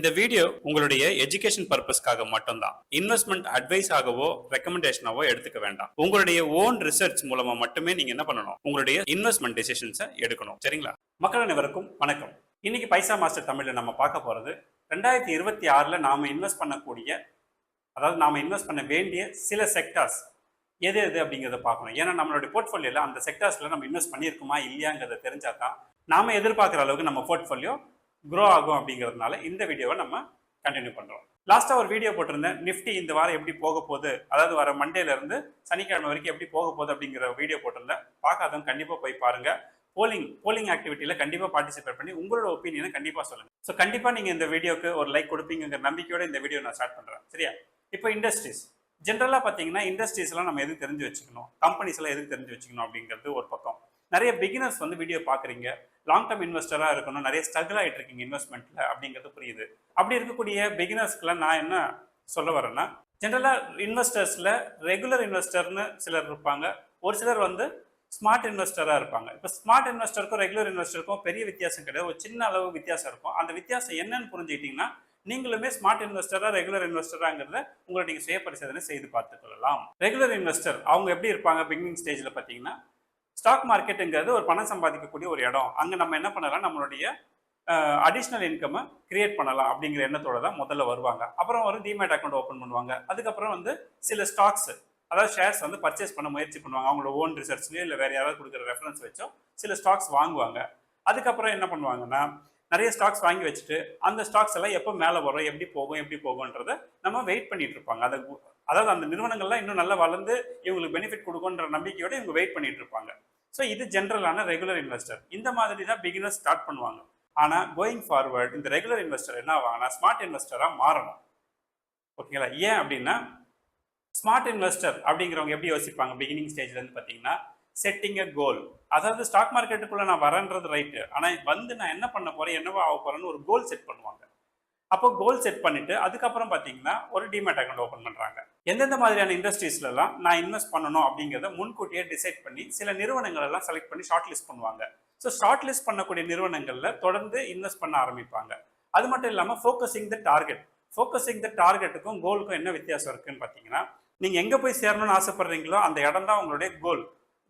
இந்த வீடியோ உங்களுடைய எஜுகேஷன் பர்பஸ்க்காக மட்டும்தான். இன்வெஸ்ட்மெண்ட் அட்வைஸ் ஆகவோ ரெக்கமெண்டேஷனாவோ எடுத்துக்க வேண்டாம். உங்களுடைய ஓன் ரிசர்ச் மூலமா மட்டுமே நீங்க என்ன பண்ணணும்? உங்களுடைய இன்வெஸ்ட்மெண்ட் டெசிஷன்ஸை எடுக்கணும். சரிங்களா? மக்கள் அனைவருக்கும் வணக்கம். இன்னைக்கு பைசா மாஸ்டர் தமிழ்ல நம்ம பார்க்க போறது ரெண்டாயிரத்தி இருபத்தி ஆறுல நாம இன்வெஸ்ட் பண்ணக்கூடிய அதாவது நாம இன்வெஸ்ட் பண்ண வேண்டிய சில செக்டார்ஸ் எது எது அப்படிங்கிறத பார்க்கணும். ஏன்னா நம்மளுடைய போர்ட்ஃபோலியோவில் அந்த செக்டார்ஸில் நம்ம இன்வெஸ்ட் பண்ணியிருக்குமா இல்லையாங்கிறத தெரிஞ்சாதான் நாம எதிர்பார்க்குற அளவுக்கு நம்ம போர்ட்ஃபோலியோ க்ரோ ஆகும் அப்படிங்கிறதுனால இந்த வீடியோவை நம்ம கண்டினியூ பண்ணுறோம் லாஸ்ட்டாக ஒரு வீடியோ போட்டிருந்தேன். நிஃப்டி இந்த வாரம் எப்படி போக போகுது? அதாவது வர மண்டேலேருந்து சனிக்கிழமை வரைக்கும் எப்படி போக போகுது அப்படிங்கிற வீடியோ போட்டிருந்தேன். பார்க்காதவங்க கண்டிப்பாக போய் பாருங்க. போலிங் போலிங் ஆக்டிவிட்டியில் கண்டிப்பாக பார்ட்டிசிபேட் பண்ணி உங்களோட ஒப்பீனியனை கண்டிப்பாக சொல்லுங்கள் ஸோ கண்டிப்பாக நீங்கள் இந்த வீடியோக்கு ஒரு லைக் கொடுப்பீங்கிற நம்பிக்கையோட இந்த வீடியோ நான் ஸ்டார்ட் பண்ணுறேன் சரியா? இப்போ இண்டஸ்ட்ரீஸ் ஜென்ரலாக பார்த்தீங்கன்னா இண்டஸ்ட்ரீஸ்லாம் நம்ம எதுக்கு தெரிஞ்சு வச்சுக்கணும்? கம்பெனிஸ்லாம் எதுக்கு தெரிஞ்சு வச்சுக்கணும் அப்படிங்கிறது ஒரு பக்கம். நிறைய பிகினர்ஸ் வந்து வீடியோ பார்க்குறீங்க. லாங் டர்ம் இன்வெஸ்டராக இருக்கணும். நிறைய ஸ்ட்ரகிள் ஆகிட்டு இருக்கீங்க இன்வெஸ்ட்மெண்ட்டில் அப்படிங்கிறது புரியுது. அப்படி இருக்கக்கூடிய பிகினர்ஸ்க்குலாம் நான் என்ன சொல்ல வரேன்னா ஜென்ரலாக இன்வெஸ்டர்ஸில் ரெகுலர் இன்வெஸ்டர்னு சிலர் இருப்பாங்க. ஒரு சிலர் வந்து ஸ்மார்ட் இன்வெஸ்டராக இருப்பாங்க. இப்போ ஸ்மார்ட் இன்வெஸ்டருக்கும் ரெகுலர் இன்வெஸ்டருக்கும் பெரிய வித்தியாசம் கிடையாது. ஒரு சின்ன அளவு வித்தியாசம் இருக்கும். அந்த வித்தியாசம் என்னன்னு புரிஞ்சுக்கிட்டீங்கன்னா நீங்களுமே ஸ்மார்ட் இன்வெஸ்டராக ரெகுலர் இன்வெஸ்டராங்கிறத உங்களை நீங்கள் சுய பரிசோதனை செய்து பார்த்துக்கொள்ளலாம் ரெகுலர் இன்வெஸ்டர் அவங்க எப்படி இருப்பாங்க பிகினிங் ஸ்டேஜில் பார்த்தீங்கன்னா ஸ்டாக் மார்க்கெட்டுங்கிறது ஒரு பணம் சம்பாதிக்கக்கூடிய ஒரு இடம். அங்கே நம்ம என்ன பண்ணலாம்? நம்மளுடைய அடிஷ்னல் இன்கம்மை கிரியேட் பண்ணலாம் அப்படிங்கிற எண்ணத்தோட தான் முதல்ல வருவாங்க. அப்புறம் ஒரு டிமேட் அக்கௌண்ட் ஓப்பன் பண்ணுவாங்க. அதுக்கப்புறம் வந்து சில ஸ்டாக்ஸ் அதாவது ஷேர்ஸ் வந்து பர்ச்சேஸ் பண்ண முயற்சி பண்ணுவாங்க. அவங்களோட ஓன் ரிசர்ச்லேயோ இல்லை வேறு யாராவது கொடுக்குற ரெஃபரன்ஸ் வச்சோ சில ஸ்டாக்ஸ் வாங்குவாங்க. அதுக்கப்புறம் என்ன பண்ணுவாங்கன்னா நிறைய ஸ்டாக்ஸ் வாங்கி வச்சுட்டு அந்த ஸ்டாக்ஸ் எல்லாம் எப்போ மேலே வரும் எப்படி போகும் எப்படி போகும்ன்றத நம்ம வெயிட் பண்ணிட்டு இருப்பாங்க. அதை அதாவது அந்த நிறுவனங்கள்லாம் இன்னும் நல்லா வளர்ந்து இவங்களுக்கு பெனிஃபிட் கொடுக்குன்ற நம்பிக்கையோட இவங்க வெயிட் பண்ணிட்டு இருப்பாங்க. ஸோ இது ஜென்ரலான ரெகுலர் இன்வெஸ்டர் இந்த மாதிரி தான் பிகினர்ஸ் ஸ்டார்ட் பண்ணுவாங்க. ஆனால் கோயிங் ஃபார்வர்ட் இந்த ரெகுலர் இன்வெஸ்டர் என்ன ஆவாங்கன்னா ஸ்மார்ட் இன்வெஸ்டராக மாறணும். ஓகேங்களா ஏன் அப்படின்னா ஸ்மார்ட் இன்வெஸ்டர் அப்படிங்கிறவங்க எப்படி யோசிப்பாங்க? பிகினிங் ஸ்டேஜ்லேருந்து பார்த்தீங்கன்னா செட்டிங் அ கோல் அதாவது ஸ்டாக் மார்க்கெட்டுக்குள்ளே நான் வரேன்றது ரைட்டு ஆனால் வந்து நான் என்ன பண்ண போகிறேன் என்னவோ ஆக போகிறேன்னு ஒரு கோல் செட் பண்ணுவாங்க. அப்போ கோல் செட் பண்ணிட்டு அதுக்கப்புறம் பார்த்தீங்கன்னா ஒரு டிமேட் அக்கௌண்ட் ஓப்பன் பண்ணுறாங்க எந்தெந்த மாதிரியான இண்டஸ்ட்ரீஸ்லலாம் நான் இன்வெஸ்ட் பண்ணணும் அப்படிங்கிறத முன்கூட்டியே டிசைட் பண்ணி சில நிறுவனங்கள் எல்லாம் செலக்ட் பண்ணி ஷார்ட் லிஸ்ட் பண்ணுவாங்க. ஸோ ஷார்ட் லிஸ்ட் பண்ணக்கூடிய நிறுவனங்களில் தொடர்ந்து இன்வெஸ்ட் பண்ண ஆரம்பிப்பாங்க. அது மட்டும் இல்லாமல் focusing the target focusing the டார்கெட்டுக்கும் கோலுக்கும் என்ன வித்தியாசம் இருக்குன்னு பார்த்தீங்கன்னா நீங்கள் எங்கே போய் சேரணும்னு ஆசைப்படுறீங்களோ அந்த இடம் தான் உங்களுடைய கோல்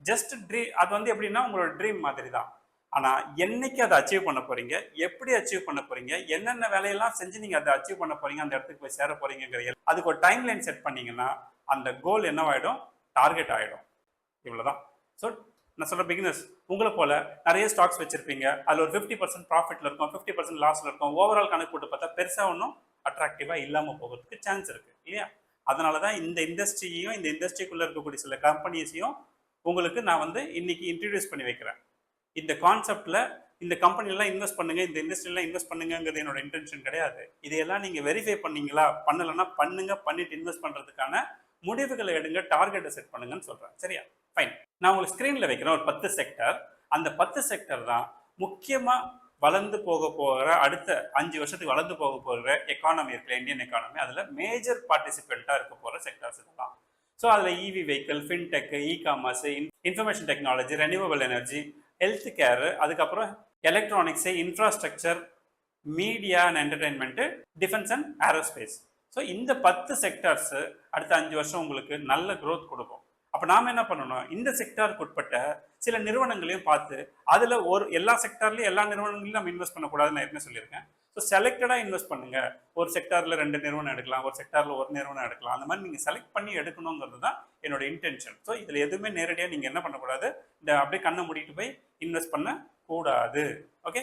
ஜஸ்ட் ட்ரீம் அது வந்து எப்படின்னா உங்களோட ட்ரீம் மாதிரி தான் ஆனால் என்னைக்கு அதை அச்சீவ் பண்ண போறீங்க? எப்படி அச்சீவ் பண்ண போறீங்க? என்னென்ன வேலையெல்லாம் செஞ்சு நீங்கள் அதை அச்சீவ் பண்ண போறீங்க? அந்த இடத்துக்கு போய் சேர போறீங்கிற அதுக்கு ஒரு டைம் லைன் செட் பண்ணீங்கன்னா அந்த கோல் என்னவாயிடும்? டார்கெட் ஆகிடும் இவ்வளோதான் ஸோ நான் சொல்ற பிகினஸ் உங்களை போல நிறைய ஸ்டாக்ஸ் வச்சிருப்பீங்க. அதில் ஒரு ஃபிஃப்டி பர்சன்ட் ப்ராஃபிட்ல இருக்கும் ஃபிஃப்டி பர்சன்ட் லாஸ்ல இருக்கும். ஓவரால் கணக்கு போட்டு பார்த்தா பெருசாக ஒன்றும் அட்ராக்டிவாக இல்லாமல் போகிறதுக்கு சான்ஸ் இருக்கு. இல்லையா? அதனால தான் இந்த இண்டஸ்ட்ரியையும் இந்த இண்டஸ்ட்ரிக்குள்ளே இருக்கக்கூடிய சில கம்பெனிஸையும் உங்களுக்கு நான் வந்து இன்னைக்கு இன்ட்ரடியூஸ் பண்ணி வைக்கிறேன். இந்த கான்செப்டில் இந்த கம்பெனிலாம் இன்வெஸ்ட் பண்ணுங்கள் இந்த இண்டஸ்ட்ரியெலாம் இன்வெஸ்ட் பண்ணுங்கிறது என்னோட இன்டென்ஷன் கிடையாது. இதையெல்லாம் நீங்கள் வெரிஃபை பண்ணீங்களா? பண்ணலைன்னா பண்ணுங்க பண்ணிட்டு இன்வெஸ்ட் பண்ணுறதுக்கான முடிவுகளை எடுங்க டார்கெட்டை செட் பண்ணுங்கன்னு சொல்கிறேன் சரியா? ஃபைன் நான் உங்களுக்கு ஸ்க்ரீனில் வைக்கிறேன் ஒரு பத்து செக்டர் அந்த பத்து செக்டர் தான் முக்கியமாக வளர்ந்து போக போகிற அடுத்த அஞ்சு வருஷத்துக்கு வளர்ந்து போக போகிற எக்கானமி இருக்குல்ல இந்தியன் எக்கானமி அதில் மேஜர் பார்ட்டிசிபெண்ட்டாக இருக்க போகிற செக்டர்ஸ் இதெல்லாம் ஸோ அதில் EV vehicle fintech e commerce information technology renewable energy health care அதுக்கப்புறம் electronics infrastructure media and entertainment defence and aerospace so இந்த பத்து செக்டர்ஸு அடுத்த அஞ்சு வருஷம் உங்களுக்கு நல்ல க்ரோத் கொடுக்கும். அப்போ நாம் என்ன பண்ணணும்? இந்த செக்டாருக்கு உட்பட்ட சில நிறுவனங்களையும் பார்த்து அதில் ஒரு எல்லா செக்டார்லையும் எல்லா நிறுவனங்களையும் நம்ம இன்வெஸ்ட் பண்ணக்கூடாதுன்னு நான் ஏற்கனவே சொல்லியிருக்கேன். ஸோ செலக்டடாக இன்வெஸ்ட் பண்ணுங்கள் ஒரு செக்டாரில் ரெண்டு நிறுவனம் எடுக்கலாம் ஒரு செக்டாரில் ஒரு நிறுவனம் எடுக்கலாம். அந்த மாதிரி நீங்கள் செலக்ட் பண்ணி எடுக்கணுங்கிறது தான் என்னோட இன்டென்ஷன் ஸோ இதில் எதுவுமே நேரடியாக நீங்கள் என்ன பண்ணக்கூடாது? இந்த அப்படியே கண்ணை மூடிட்டு போய் இன்வெஸ்ட் பண்ண கூடாது ஓகே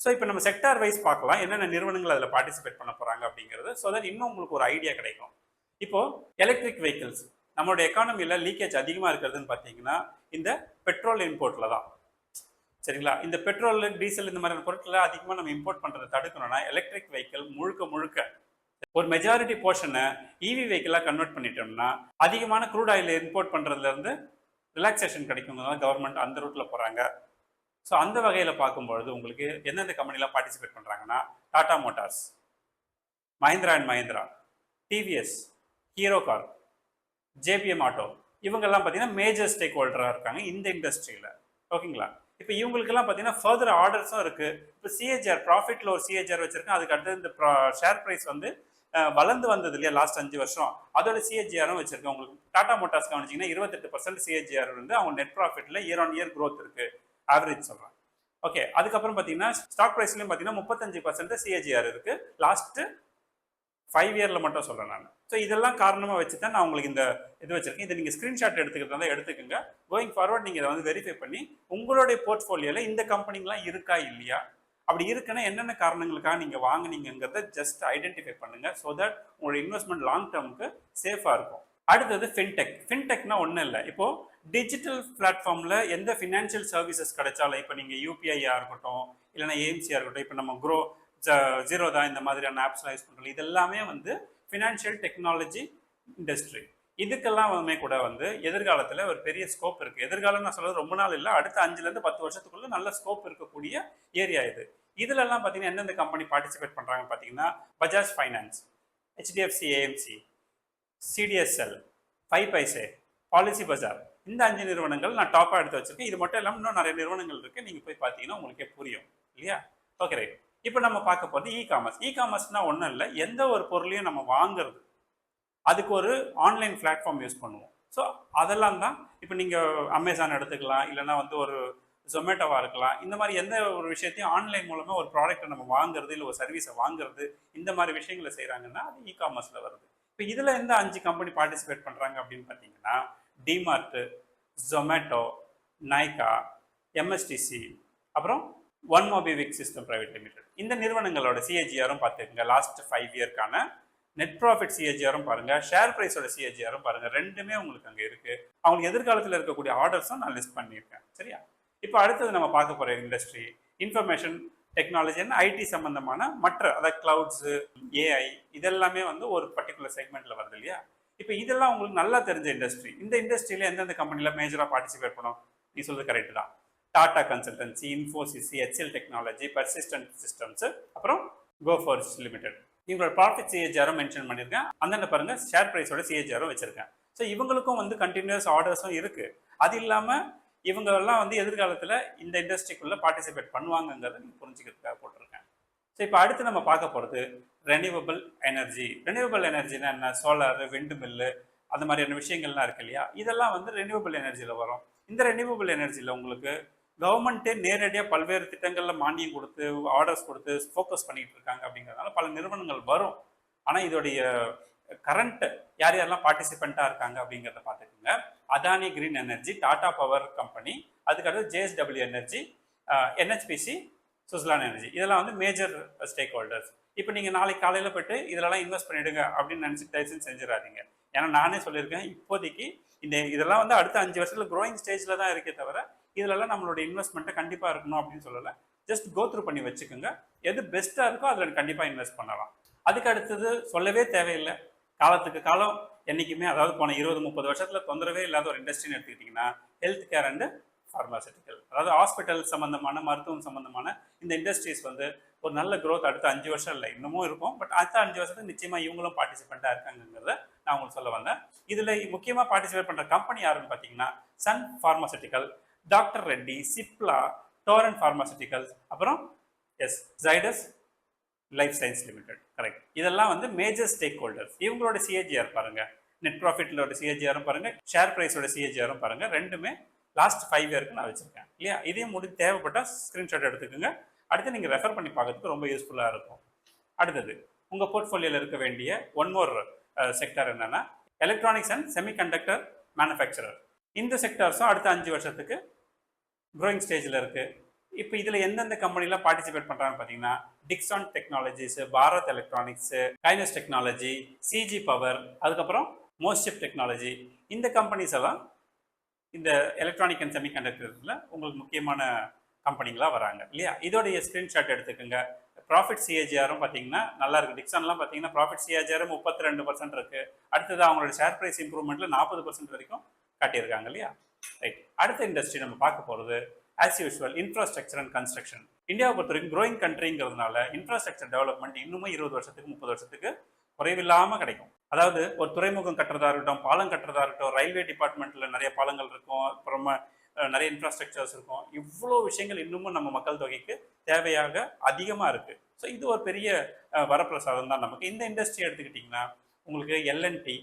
ஸோ இப்போ நம்ம செக்டார் வைஸ் பார்க்கலாம். என்னென்ன நிறுவனங்கள் அதில் பார்ட்டிசிபேட் பண்ண போகிறாங்க அப்படிங்கிறது. ஸோ தட் இன்னும் உங்களுக்கு ஒரு ஐடியா கிடைக்கும். இப்போது எலக்ட்ரிக் வெஹிக்கிள்ஸ் நம்மளோட எக்கானமியில் லீக்கேஜ் அதிகமாக இருக்கிறதுன்னு பார்த்தீங்கன்னா இந்த பெட்ரோல் இம்போர்ட்டில் தான். சரிங்களா? இந்த பெட்ரோல் டீசல் இந்த மாதிரியான பொருட்களை அதிகமாக நம்ம இம்போர்ட் பண்ணுறதை தடுக்கணும்னா எலக்ட்ரிக் வெஹிக்கிள் முழுக்க முழுக்க ஒரு மெஜாரிட்டி போர்ஷனை இவி வெஹிக்கிளாக கன்வெர்ட் பண்ணிட்டோம்னா அதிகமான க்ரூட் ஆயில் இம்போர்ட் பண்ணுறதுலேருந்து ரிலாக்ஸேஷன் கிடைக்குங்கிறதால கவர்மெண்ட் அந்த ரூட்டில் போகிறாங்க ஸோ அந்த வகையில் பார்க்கும்பொழுது உங்களுக்கு எந்தெந்த கம்பெனிலாம் பார்ட்டிசிபேட் பண்ணுறாங்கன்னா Tata Motors Mahindra and Mahindra TVS Hero car JBM auto இவங்கெல்லாம் பார்த்தீங்கன்னா மேஜர் ஸ்டேக் ஹோல்டராக இருக்காங்க இந்த இண்டஸ்ட்ரியில் ஓகேங்களா இப்போ இவங்களுக்கெல்லாம் பார்த்தீங்கன்னா ஃபர்தர் ஆர்டர்ஸும் இருக்குது இப்போ சிஹெச்ஆர் ப்ராஃபிட்டில் ஒரு சிஹெச்ஆர் வச்சுருக்கேன் அதுக்கு அடுத்து இந்த ஷேர் ப்ரைஸ் வந்து வளர்ந்து வந்தது இல்லையா லாஸ்ட் அஞ்சு வருஷம். அதோட சிஹெச்ஆரும் வச்சிருக்கேன் உங்களுக்கு டாடா மோட்டார்ஸ் கவனிச்சிங்கன்னா இருபத்தெட்டு பர்சன்ட் சிஹெச்ஆர் வந்து அவங்க நெட் ப்ராஃபிட்டில் இயர் ஆன் இயர் க்ரோத் இருக்குது ஆவரேஜ் சொல்கிறேன் ஓகே அதுக்கப்புறம் பார்த்தீங்கன்னா ஸ்டாக் ப்ரைஸ்லையும் பார்த்தீங்கன்னா முப்பத்தஞ்சு பர்சன்ட் சிஹெச்ஆர் இருக்குது லாஸ்ட்டு ஃபைவ் இயரில் மட்டும் சொல்கிறேன் நான். ஸோ இதெல்லாம் காரணமாக வச்சு தான் நான் உங்களுக்கு இந்த இது வச்சிருக்கேன். இதை நீங்கள் ஸ்க்ரீன்ஷாட் எடுத்துக்கிறதா எடுத்துக்கோங்க. கோயிங் ஃபார்வர்ட் நீங்கள் இதை வந்து வெரிஃபை பண்ணி உங்களுடைய போர்ட்ஃபோலியோவில் இந்த கம்பெனிலாம் இருக்கா இல்லையா? அப்படி இருக்குன்னா என்னென்ன காரணங்களுக்காக நீங்கள் வாங்கினீங்கிறத ஜஸ்ட் ஐடென்டிஃபை பண்ணுங்கள் ஸோ தட் உங்களோட இன்வெஸ்ட்மெண்ட் லாங் டேர்முக்கு சேஃபாக இருக்கும். அடுத்தது ஃபின்டெக் ஃபின்டெக்னா ஒன்றும் இல்லை. இப்போது டிஜிட்டல் பிளாட்ஃபார்மில் எந்த ஃபினான்ஷியல் சர்வீசஸ் கிடைச்சாலும் இப்போ நீங்கள் யூபிஐயாக இருக்கட்டும் இல்லைன்னா ஏஎம்சியாக இருக்கட்டும் இப்போ நம்ம க்ரோ ஜீரோதா இந்த மாதிரியான ஆப்ஸ்லாம் யூஸ் பண்ணுறோம் இது எல்லாமே வந்து ஃபினான்ஷியல் டெக்னாலஜி இண்டஸ்ட்ரி இதுக்கெல்லாம் கூட வந்து எதிர்காலத்தில் ஒரு பெரிய ஸ்கோப் இருக்குது எதிர்காலம் நான் சொல்கிறது ரொம்ப நாள் இல்லை அடுத்த அஞ்சுலேருந்து பத்து வருஷத்துக்குள்ள நல்ல ஸ்கோப் இருக்கக்கூடிய ஏரியா இது. இதிலெல்லாம் பார்த்தீங்கன்னா எந்தெந்த கம்பெனி பார்ட்டிசிபேட் பண்ணுறாங்க பார்த்தீங்கன்னா Bajaj finance HDFC AMC CDSL five paise Policybazaar இந்த அஞ்சு நிறுவனங்கள் நான் டாப்பாக எடுத்து வச்சுருக்கேன். இது மட்டும் இல்லாமல் இன்னும் நிறைய நிறுவனங்கள் இருக்குது நீங்கள் போய் பார்த்தீங்கன்னா உங்களுக்கே புரியும். இல்லையா? ஓகே ரைட் இப்போ நம்ம பார்க்க போகிறது இ காமர்ஸ் இ காமர்ஸ்னால் ஒன்றும் இல்லை எந்த ஒரு பொருளையும் நம்ம வாங்குறது அதுக்கு ஒரு ஆன்லைன் பிளாட்ஃபார்ம் யூஸ் பண்ணுவோம். ஸோ அதெல்லாம் தான் இப்போ நீங்கள் அமேசான் எடுத்துக்கலாம் இல்லைன்னா வந்து ஒரு ஜொமேட்டோவாக இருக்கலாம். இந்த மாதிரி எந்த ஒரு விஷயத்தையும் ஆன்லைன் மூலமாக ஒரு ப்ராடக்ட்டை நம்ம வாங்குறது இல்லை ஒரு சர்வீஸை வாங்குறது இந்த மாதிரி விஷயங்களை செய்கிறாங்கன்னா அது இ காமர்ஸில் வருது. இப்போ இதில் எந்த அஞ்சு கம்பெனி பார்ட்டிசிபேட் பண்ணுறாங்க அப்படின்னு பார்த்தீங்கன்னா டிமார்ட்டு ஜொமேட்டோ நைகா எம்எஸ்டிசி அப்புறம் one MobiKwik system private limited இந்த நிறுவனங்களோட சிஏஜிஆரும் பார்த்துக்கோங்க. லாஸ்ட் ஃபைவ் இயர்க்கான நெட் ப்ராஃபிட் சிஏஜிஆரும் பாருங்கள் ஷேர் ப்ரைஸோட சிஏஜிஆரும் பாருங்கள் ரெண்டுமே உங்களுக்கு அங்கே இருக்குது அவங்களுக்கு எதிர்காலத்தில் இருக்கக்கூடிய ஆர்டர்ஸும் நான் லிஸ்ட் பண்ணியிருக்கேன். சரியா? இப்போ அடுத்தது நம்ம பார்க்க போகிற இண்டஸ்ட்ரி இன்ஃபர்மேஷன் டெக்னாலஜி ஐடி சம்பந்தமான மற்ற அதாவது கிளவுட்ஸு ஏஐ இதெல்லாமே வந்து ஒரு பர்டிகுலர் செக்மெண்ட்டில் வருது இல்லையா? இப்போ இதெல்லாம் உங்களுக்கு நல்லா தெரிஞ்ச இண்டஸ்ட்ரி இந்த இண்டஸ்ட்ரியில் எந்தெந்த கம்பெனியில் மேஜராக பார்ட்டிசிபேட் பண்ணும்? நீ சொல்கிறது கரெக்டு தான். Tata consultancy Infosys HCL technology persistent systems அப்புறம் கோஃபோர்ஸ் லிமிடெட் இவங்களோட ப்ராஃபிட் சிஏஜாரும் மென்ஷன் பண்ணியிருக்கேன். அந்தந்த பாருங்க ஷேர் ப்ரைஸோட சிஏஜாரும் வச்சிருக்கேன். ஸோ இவங்களுக்கும் வந்து கண்டினியூஸ் ஆர்டர்ஸும் இருக்கு. அது இல்லாமல் இவங்கெல்லாம் வந்து எதிர்காலத்தில் இந்த இண்டஸ்ட்ரிக்குள்ளே பார்ட்டிசிபேட் பண்ணுவாங்கங்கிறத நீங்கள் புரிஞ்சுக்கிறதுக்காக போட்டிருக்கேன். ஸோ இப்போ அடுத்து நம்ம பார்க்க போகிறது ரெனியூவபிள் எனர்ஜி ரெனியூவபிள் எனர்ஜினா என்ன? சோலார் விண்டு மில்லு அந்த மாதிரியான விஷயங்கள்லாம் இருக்கு இல்லையா? இதெல்லாம் வந்து ரெனியூவபிள் எனர்ஜியில் வரும். இந்த ரெனியூவபிள் எனர்ஜியில் உங்களுக்கு கவர்மெண்ட்டே நேரடியாக பல்வேறு திட்டங்களில் மானியம் கொடுத்து ஆர்டர்ஸ் கொடுத்து ஃபோக்கஸ் பண்ணிகிட்டு இருக்காங்க அப்படிங்கிறதுனால பல நிறுவனங்கள் வரும். ஆனால் இதோடைய கரண்ட் யார் யாரெல்லாம் பார்ட்டிசிபெண்ட்டாக இருக்காங்க அப்படிங்கிறத பார்த்துக்கோங்க. Adani green energy Tata power company அதுக்கடுத்து JSW energy NHPC Suzlon energy இதெல்லாம் வந்து மேஜர் ஸ்டேக் ஹோல்டர்ஸ் இப்போ நீங்கள் நாளைக்கு காலையில் போயிட்டு இதெல்லாம் இன்வெஸ்ட் பண்ணிவிடுங்க அப்படின்னு நினச்சி தயவுசெய்து செஞ்சிடாதீங்க. ஏன்னா நானே சொல்லியிருக்கேன் இப்போதைக்கு இந்த இதெல்லாம் வந்து அடுத்த அஞ்சு வருஷத்தில் க்ரோயிங் ஸ்டேஜில் தான் இருக்கே தவிர இதுலலாம் நம்மளோட இன்வெஸ்ட்மெண்ட்டை கண்டிப்பாக இருக்கணும் அப்படின்னு சொல்லலை. ஜஸ்ட் கோத்ரூ பண்ணி வச்சுக்கோங்க. எது பெஸ்ட்டாக இருக்கோ அதில் கண்டிப்பாக இன்வெஸ்ட் பண்ணலாம். அதுக்கு அடுத்தது சொல்லவே தேவையில்லை. காலத்துக்கு காலம் என்றைக்குமே அதாவது போன இருபது முப்பது வருஷத்தில் தொந்தரவே இல்லாத ஒரு இண்டஸ்ட்ரின்னு எடுத்துக்கிட்டிங்கன்னா ஹெல்த் கேர் அண்டு ஃபார்மாசிட்டிக்கல் அதாவது ஹாஸ்பிட்டல் சம்மந்தமான மருத்துவம் சம்மந்தமான இந்த இண்டஸ்ட்ரீஸ் வந்து ஒரு நல்ல க்ரோத் அடுத்த அஞ்சு வருஷம் இல்லை இன்னமும் இருக்கும். பட் அடுத்த அஞ்சு வருஷத்துக்கு நிச்சயமாக இவங்களும் பார்ட்டிசிபெண்ட்டாக இருக்காங்கிறத நான் உங்களுக்கு சொல்ல வந்தேன். இதில் முக்கியமாக பார்ட்டிசிபேட் பண்ணுற கம்பெனி யாருன்னு பார்த்தீங்கன்னா Sun pharmaceutical doctor Reddy Cipla Torrent pharmaceuticals அப்புறம் S Zydus life science limited correct இதெல்லாம் வந்து மேஜர் ஸ்டேக் ஹோல்டர்ஸ் இவங்களோட சிஏஜிஆர் பாருங்கள் நெட் ப்ராஃபிட்டோட சிஏஜிஆரும் பாருங்கள் ஷேர் ப்ரைஸோட சிஏஜிஆரும் பாருங்கள் ரெண்டுமே லாஸ்ட் ஃபைவ் இயருக்கு நான் வச்சுருக்கேன். இல்லையா? இதையும் முடி தேவைப்பட்டால் ஸ்க்ரீன்ஷாட் எடுத்துக்கோங்க. அடுத்து நீங்கள் ரெஃபர் பண்ணி பார்க்கறதுக்கு ரொம்ப யூஸ்ஃபுல்லாக இருக்கும். அடுத்தது உங்கள் போர்ட்ஃபோலியோவில் இருக்க வேண்டிய ஒன் மோர் செக்டர் என்னென்னா எலக்ட்ரானிக்ஸ் அண்ட் செமிகண்டக்டர் மேனுஃபேக்சரர் இந்த செக்டார்ஸும் அடுத்த அஞ்சு வருஷத்துக்கு க்ரோயிங் ஸ்டேஜில் இருக்குது இப்போ இதில் எந்தெந்த கம்பெனிலாம் பார்ட்டிசிபேட் பண்ணுறாங்கன்னு பார்த்தீங்கன்னா Dixon technologies Bharat electronics Kaynes technology CG power அதுக்கப்புறம் மோஸ்டிப் டெக்னாலஜி இந்த கம்பெனிஸ் எல்லாம் இந்த எலக்ட்ரானிக் அண்ட் செமிகண்டக்டர்ஸில் உங்களுக்கு முக்கியமான கம்பெனிங்களாக வராங்க இல்லையா? இதோடைய ஸ்க்ரீன்ஷாட் எடுத்துக்கோங்க. ப்ராஃபிட் சிஏஜிஆரும் பார்த்தீங்கன்னா நல்லா இருக்குது டிக்ஸான்லாம் பார்த்தீங்கன்னா ப்ராஃபிட் சிஏஜிஆர் முப்பத்தி ரெண்டு பர்சன்ட் இருக்குது அடுத்தது அவங்களோட ஷேர் ப்ரைஸ் இம்ப்ரூவ்மெண்ட்டில் நாற்பது பர்சன்ட் வரைக்கும் காட்டியிருக்காங்க இல்லையா? ரைட் அடுத்த இண்டஸ்ட்ரி நம்ம பார்க்க போகிறது as usual infrastructure and construction இந்தியாவை பொறுத்த வரைக்கும் க்ரோயிங் கண்ட்ரிங்கிறதுனால இன்ஃப்ராஸ்ட்ரக்சர் டெவலப்மெண்ட் இன்னுமே இருபது வருஷத்துக்கு முப்பது வருஷத்துக்கு குறைவில்லாமல் கிடைக்கும். அதாவது ஒரு துறைமுகம் கட்டுறதா இருக்கட்டும் பாலம் கட்டுறதா இருக்கட்டும் ரயில்வே டிபார்ட்மெண்ட்டில் நிறைய பாலங்கள் இருக்கும் அப்புறமா நிறைய இன்ஃப்ராஸ்ட்ரக்சர்ஸ் இருக்கும். இவ்வளோ விஷயங்கள் இன்னமும் நம்ம மக்கள் தொகைக்கு தேவையாக அதிகமாக இருக்குது ஸோ இது ஒரு பெரிய வரப்பிரசாதம் தான் நமக்கு. இந்த இண்டஸ்ட்ரி எடுத்துக்கிட்டிங்கன்னா உங்களுக்கு L and T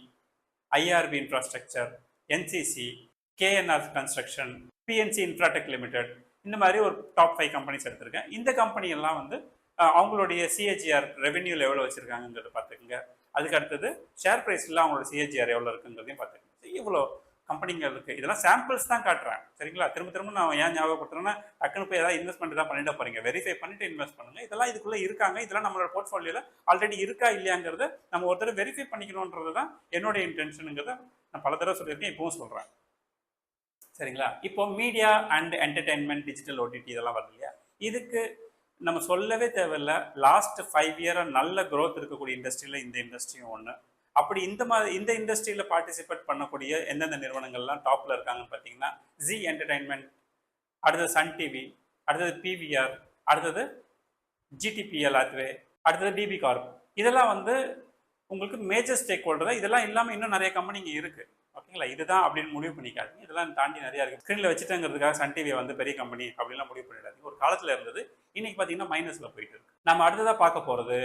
IRB infrastructure NCC KNR construction PNC infratech limited இந்த மாதிரி ஒரு டாப் ஃபைவ் கம்பெனிஸ் எடுத்திருக்கேன். இந்த கம்பெனி எல்லாம் வந்து அவங்களுடைய சிஹெச்ஆர் ரெவென்யூல எவ்வளோ வச்சுருக்காங்கங்கிறத பார்த்துக்குங்க. அதுக்கு அடுத்தது ஷேர் ப்ரைஸில் அவங்களோட சிஹெச்ஆர் எவ்வளோ இருக்குங்கிறதையும் பார்த்துக்கோங்க. இவ்வளோ கம்பெனிகள் இருக்குது இதெல்லாம் சாம்பிள்ஸ் தான் காட்டுறேன். சரிங்களா? திரும்ப திரும்ப நான் ஏன் ஞாபகப்படுத்துறேன்னா டக்குனு போய் ஏதாவது இன்வெஸ்ட்மெண்ட் தான் பண்ணிட்டு போகிறீங்க வெரிஃபை பண்ணிட்டு இன்வெஸ்ட் பண்ணுங்க. இதெல்லாம் இதுக்குள்ளே இருக்காங்க. இதெல்லாம் நம்மளோட போர்ட்ஃபோலியோவில் ஆல்ரெடி இருக்கா இல்லையாங்கிறத நம்ம ஒருத்தர் வெரிஃபை பண்ணிக்கணுன்றது தான் என்னுடைய இன்டென்ஷனுங்கிறத நான் பல தடவை சொல்லியிருக்கேன் இப்பவும் சொல்கிறேன் சரிங்களா? இப்போ media and entertainment digital OTT இதெல்லாம் வருது இல்லையா? இதுக்கு நம்ம சொல்லவே தேவையில்ல. லாஸ்ட் ஃபைவ் இயராக நல்ல க்ரோத் இருக்கக்கூடிய இண்டஸ்ட்ரியில் இந்த இண்டஸ்ட்ரியும் ஒன்று அப்படி இந்த மாதிரி இந்த இண்டஸ்ட்ரியில் பார்ட்டிசிபேட் பண்ணக்கூடிய எந்தெந்த நிறுவனங்கள்லாம் டாப்பில் இருக்காங்கன்னு பார்த்தீங்கன்னா ஜி என்டர்டைன்மெண்ட் அடுத்தது சன் டிவி அடுத்தது பிவிஆர் அடுத்தது ஜிடிபிஎல் அதுவே அடுத்தது டிபி கார்ப் இதெல்லாம் வந்து உங்களுக்கு மேஜர் ஸ்டேக் ஹோல்டர் இதெல்லாம் இல்லாமல் இன்னும் நிறைய கம்பெனிங்க இருக்குது ஓகேங்களா இதுதான் அப்படின்னு முடிவு பண்ணிக்காதீங்க. இதெல்லாம் தாண்டி நிறையா இருக்குது ஸ்க்ரீனில் வச்சுட்டேங்கிறதுக்காக சன் டிவி வந்து பெரிய கம்பெனி அப்படிலாம் முடிவு பண்ணிடாதீங்க. ஒரு காலத்தில் இருந்தது இன்னைக்கு பார்த்தீங்கன்னா மைனஸில் போயிட்டு இருக்கு. நம்ம அடுத்ததாக பார்க்க போகிறது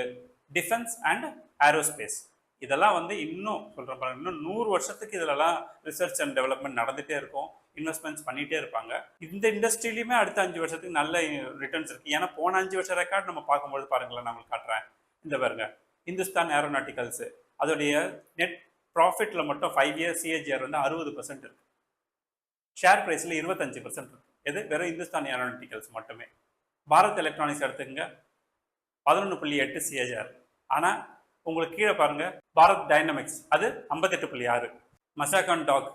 டிஃபென்ஸ் அண்ட் ஏரோஸ்பேஸ் இதெல்லாம் வந்து இன்னும் சொல்கிறேன் பாருங்க இன்னும் நூறு வருஷத்துக்கு இதிலலாம் ரிசர்ச் அண்ட் டெவலப்மெண்ட் நடந்துகிட்டே இருக்கும். இன்வெஸ்ட்மெண்ட்ஸ் பண்ணிகிட்டே இருப்பாங்க. இந்த இண்டஸ்ட்ரியிலையுமே அடுத்த அஞ்சு வருஷத்துக்கு நல்ல ரிட்டர்ன்ஸ் இருக்குது ஏன்னா போன அஞ்சு வருஷம் ரெக்கார்ட் நம்ம பார்க்கும்போது பாருங்களேன் நான் உங்களுக்கு காட்டுறேன். இந்த பாருங்க இந்துஸ்தான் ஏரோநாட்டிக்கல்ஸு அதோடைய நெட் ப்ராஃபிட்டில் மட்டும் ஃபைவ் இயர்ஸ் சிஏஜிஆர் வந்து அறுபது பர்சன்ட் இருக்குது ஷேர் ப்ரைஸில் இருபத்தஞ்சு பர்சன்ட் இருக்குது எது? வெறும் இந்துஸ்தான் ஏரோநாட்டிக்கல்ஸ் மட்டுமே. பாரத் எலக்ட்ரானிக்ஸ் எடுத்துக்கங்க. பதினொன்று புள்ளி எட்டு சிஏஜிஆர் ஆனால் உங்களுக்கு கீழே பாருங்கள் பாரத் டைனமிக்ஸ் அது ஐம்பத்தெட்டு புள்ளி ஆறு. மசாகான் டாக்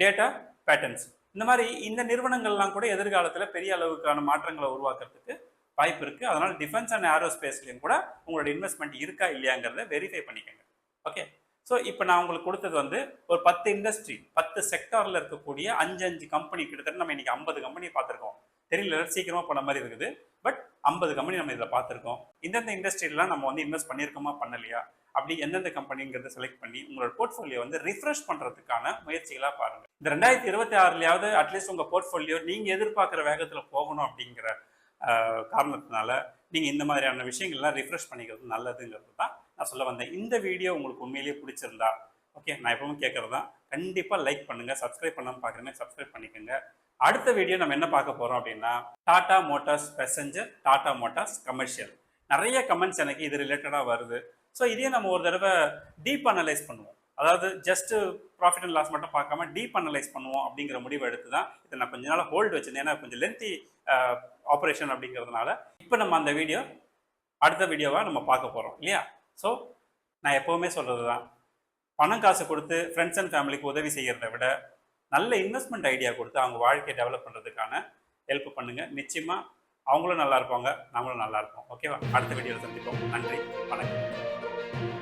டேட்டா பேட்டர்ன்ஸ் இந்த மாதிரி இந்த நிறுவனங்கள்லாம் கூட எதிர்காலத்தில் பெரிய அளவுக்கான மாற்றங்களை உருவாக்குறதுக்கு வாய்ப்பு இருக்குது அதனால் டிஃபென்ஸ் அண்ட் ஏரோஸ்பேஸ்லேயும் கூட உங்களோட இன்வெஸ்ட்மெண்ட் இருக்கா இல்லையாங்கிறத வெரிஃபை பண்ணிக்கோங்க. ஓகே ஸோ இப்போ நான் உங்களுக்கு கொடுத்தது வந்து ஒரு பத்து இண்டஸ்ட்ரி பத்து செக்டாரில் இருக்கக்கூடிய அஞ்சு அஞ்சு கம்பெனி கிட்டத்தட்ட நம்ம இன்னைக்கு ஐம்பது கம்பெனி பார்த்துருக்கோம். தெரியல சீக்கிரமாக போன மாதிரி இருக்குது. பட் ஐம்பது கம்பெனி நம்ம இதில் பார்த்துருக்கோம். இந்தந்த இண்டஸ்ட்ரியிலாம் நம்ம வந்து இன்வெஸ்ட் பண்ணியிருக்கோமா பண்ணலையா? அப்படி எந்தெந்த கம்பெனிங்கிறத செலக்ட் பண்ணி உங்களோட போர்ட்ஃபோலியோ வந்து ரிஃப்ரெஷ் பண்ணுறதுக்கான முயற்சிகளாக பாருங்கள் இந்த ரெண்டாயிரத்தி இருபத்தி ஆறுலையாவது அட்லீஸ்ட் உங்கள் போர்ட்ஃபோலியோ நீங்கள் எதிர்பார்க்குற வேகத்தில் போகணும் அப்படிங்கிற காரணத்தினால நீங்கள் இந்த மாதிரியான விஷயங்கள்லாம் ரிஃப்ரெஷ் பண்ணிக்கிறது நல்லதுங்கிறது தான் நான் சொல்ல வந்தேன். இந்த வீடியோ உங்களுக்கு உண்மையிலேயே பிடிச்சிருந்தா ஓகே நான் எப்பவும் கேட்குறது தான் கண்டிப்பாக லைக் பண்ணுங்கள் சப்ஸ்கிரைப் பண்ணாமல் பார்க்குறேன் சப்ஸ்கிரைப் பண்ணிக்கோங்க. அடுத்த வீடியோ நம்ம என்ன பார்க்க போகிறோம் அப்படின்னா Tata Motors passenger Tata Motors commercial நிறைய கமெண்ட்ஸ் எனக்கு இது ரிலேட்டடாக வருது. ஸோ இதே நம்ம ஒரு தடவை டீப் அனலைஸ் பண்ணுவோம். அதாவது ஜஸ்ட்டு ப்ராஃபிட் அண்ட் லாஸ் மட்டும் பார்க்காம டீப் அனலைஸ் பண்ணுவோம் அப்படிங்கிற முடிவு எடுத்து தான் இதை நான் கொஞ்ச நாள் ஹோல்டு வச்சிருந்தேன். ஏன்னா கொஞ்சம் லென்த்தி ஆப்ரேஷன் அப்படிங்கிறதுனால. இப்போ நம்ம அந்த வீடியோ அடுத்த வீடியோவாக நம்ம பார்க்க போகிறோம் இல்லையா? ஸோ நான் எப்போவுமே சொல்கிறது தான் பணம் காசு கொடுத்து ஃப்ரெண்ட்ஸ் அண்ட் ஃபேமிலிக்கு உதவி செய்கிறத விட நல்ல இன்வெஸ்ட்மெண்ட் ஐடியா கொடுத்து அவங்க வாழ்க்கையை டெவலப் பண்ணுறதுக்கான ஹெல்ப் பண்ணுங்கள் நிச்சயமாக அவங்களும் நல்லா இருப்பாங்க. நாமளும் நல்லா இருப்போம். ஓகேவா அடுத்த வீடியோவில் சந்திப்போம். நன்றி. வணக்கம்.